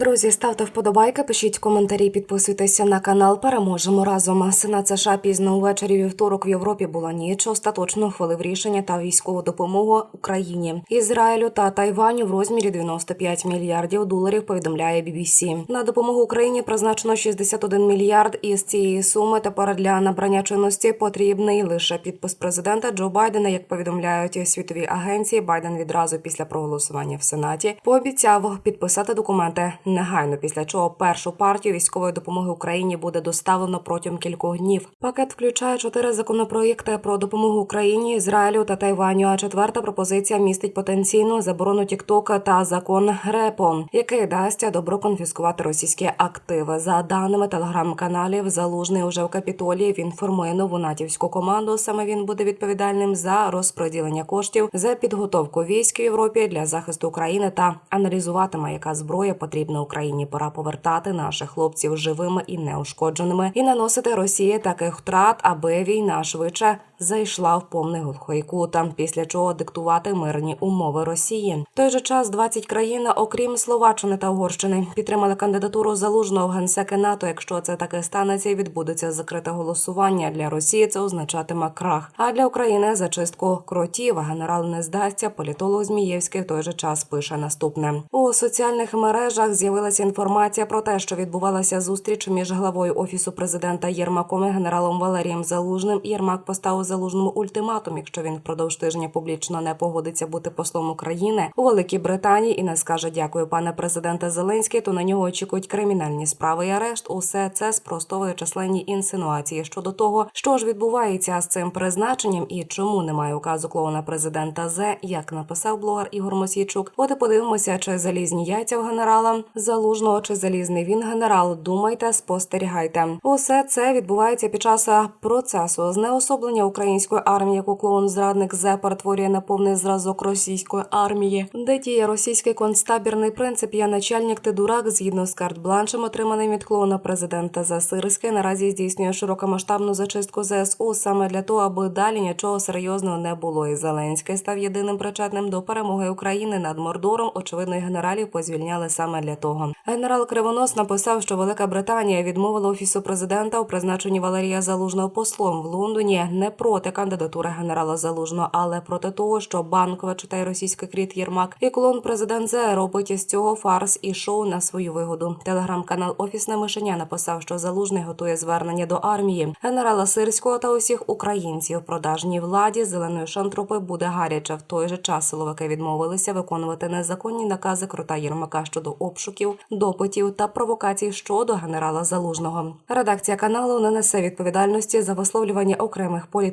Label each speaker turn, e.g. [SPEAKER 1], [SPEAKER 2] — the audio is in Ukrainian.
[SPEAKER 1] Друзі, ставте вподобайки, пишіть коментарі, підписуйтеся на канал. Переможемо разом. Сенат США пізно увечері вівторок в Європі була ніч. Остаточно ухвалив рішення та військову допомогу Україні, Ізраїлю та Тайваню в розмірі 95 мільярдів доларів. Повідомляє BBC. На допомогу Україні призначено 61 мільярд. Із цієї суми тепер для набрання чинності потрібний лише підпис президента Джо Байдена. Як повідомляють світові агенції, Байден відразу після проголосування в сенаті пообіцяв підписати документи негайно. Після чого першу партію військової допомоги Україні буде доставлено протягом кількох днів. Пакет включає чотири законопроєкти про допомогу Україні, Ізраїлю та Тайваню. А четверта пропозиція містить потенційну заборону Тіктока та закон РЕПО, який дасть добро конфіскувати російські активи. За даними телеграм-каналів, залужний уже в Капітолії. Він формує нову натівську команду. Саме він буде відповідальним за розподілення коштів за підготовку військ в Європі для захисту України та аналізуватиме, яка зброя потрібна Україні. Пора повертати наших хлопців живими і неушкодженими і наносити Росії таких втрат, аби війна швидше зайшла в повний глухий кут. Після чого диктувати мирні умови Росії. В той же час 20 країн, окрім Словаччини та Угорщини, підтримали кандидатуру залужного в генсеки НАТО. Якщо це таки станеться, відбудеться закрите голосування для Росії. Це означатиме крах. А для України зачистку кротів. Генерал не здасться. Політолог Змієвський в той же час пише наступне у соціальних мережах. З'явилася інформація про те, що відбувалася зустріч між главою офісу президента Єрмаком і генералом Валерієм Залужним. Єрмак поставив залужному ультиматум, якщо він впродовж тижня публічно не погодиться бути послом України у Великій Британії і не скаже дякую, пане президенте Зеленський, то на нього очікують кримінальні справи і арешт. Усе це спростовує численні інсинуації щодо того, що ж відбувається з цим призначенням і чому немає указу клоуна президента З, як написав блогер Ігор Мосійчук. От і подивимося, чи залізні яйця в генерала залужного, чи залізний він генерал. Думайте, спостерігайте. Усе це відбувається під час процесу знеособлення української армії, яку клоун зрадник Зе перетворює на повний зразок російської армії, де діє російський концтабірний принцип. Я начальник ти дурак згідно з карт-бланшем, отриманим від клоуна президента Засирське, наразі здійснює широкомасштабну зачистку ЗСУ саме для того, аби далі нічого серйозного не було. І Зеленський став єдиним причетним до перемоги України над Мордором. Очевидно, і генералів позвільняли саме для того. Генерал Кривонос написав, що Велика Британія відмовила офісу президента у призначенні Валерія Залужного послом в Лондоні не проти кандидатури генерала Залужного, але проти того, що банкова читає російський кріт Єрмак і клон президент Зе робить із цього фарс і шоу на свою вигоду. Телеграм-канал Офісне мишеня написав, що Залужний готує звернення до армії генерала Сирського та усіх українців. Продажній владі зеленої шантропи буде гаряче. В той же час силовики відмовилися виконувати незаконні накази крута Єрмака щодо обшуків, допитів та провокацій щодо генерала Залужного. Редакція каналу не несе відповідальності за висловлювання окремих